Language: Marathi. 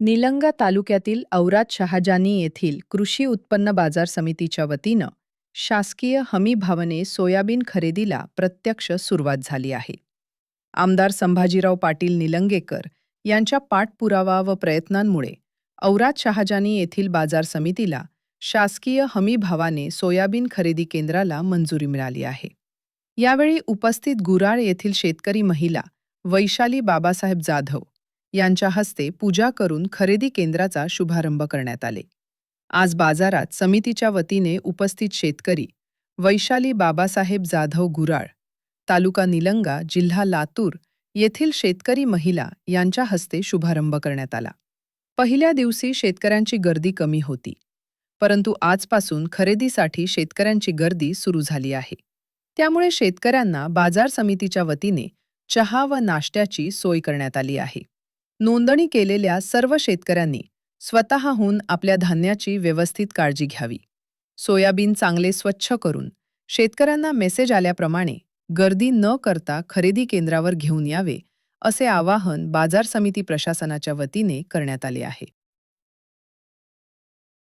निलंगा तालुक्यातील औराद शहाजानी येथील कृषी उत्पन्न बाजार समितीच्या वतीनं शासकीय हमी भावने सोयाबीन खरेदीला प्रत्यक्ष सुरुवात झाली आहे. आमदार संभाजीराव पाटील निलंगेकर यांच्या पाठपुरावा व प्रयत्नांमुळे औराद शहाजानी येथील बाजार समितीला शासकीय हमी भावाने सोयाबीन खरेदी केंद्राला मंजुरी मिळाली आहे. यावेळी उपस्थित गुराळ येथील शेतकरी महिला वैशाली बाबासाहेब जाधव यांच्या हस्ते पूजा करून खरेदी केंद्राचा शुभारंभ करण्यात आले. आज बाजारात समितीच्या वतीने उपस्थित शेतकरी वैशाली बाबासाहेब जाधव गुराळ तालुका निलंगा जिल्हा लातूर येथील शेतकरी महिला यांच्या हस्ते शुभारंभ करण्यात आला. पहिल्या दिवशी शेतकऱ्यांची गर्दी कमी होती. परंतु आजपासून खरेदीसाठी शेतकऱ्यांची गर्दी सुरू झाली आहे. त्यामुळे शेतकऱ्यांना बाजार समितीच्या वतीने चहा व नाश्त्याची सोय करण्यात आली आहे. नोंदणी केलेल्या सर्व शेतकऱ्यांनी स्वतःहून आपल्या धान्याची व्यवस्थित काळजी घ्यावी. सोयाबीन चांगले स्वच्छ करून शेतकऱ्यांना मेसेज आल्याप्रमाणे गर्दी न करता खरेदी केंद्रावर घेऊन यावे असे आवाहन बाजार समिती प्रशासनाच्या वतीने करण्यात आले आहे.